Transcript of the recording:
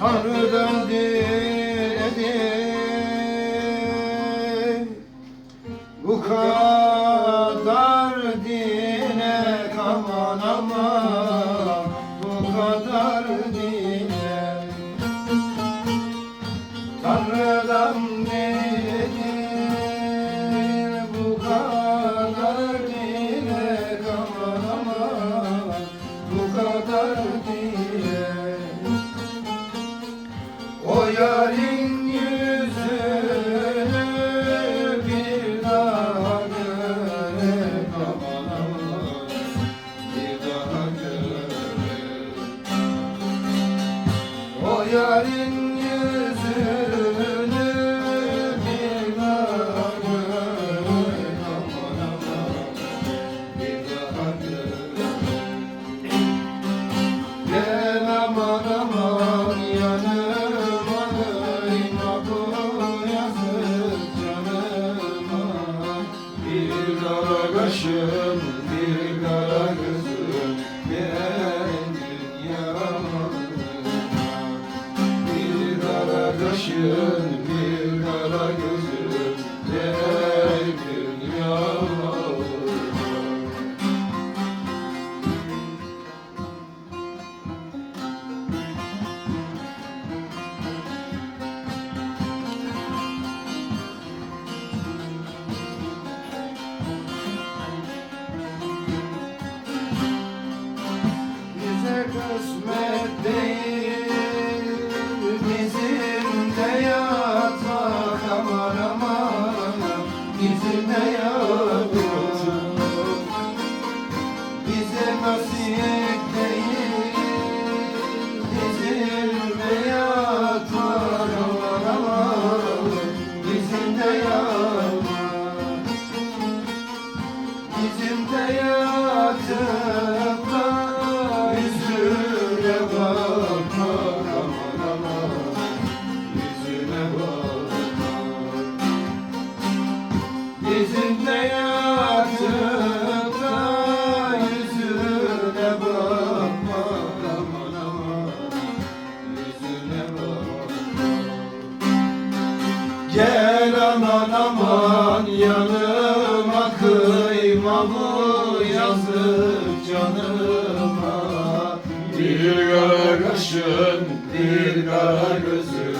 Tanrı'dan değil. yârim kısmet değil Gel aman aman yanıma kıyma bu yazık canıma. Bir kara kaşın bir kara gözün.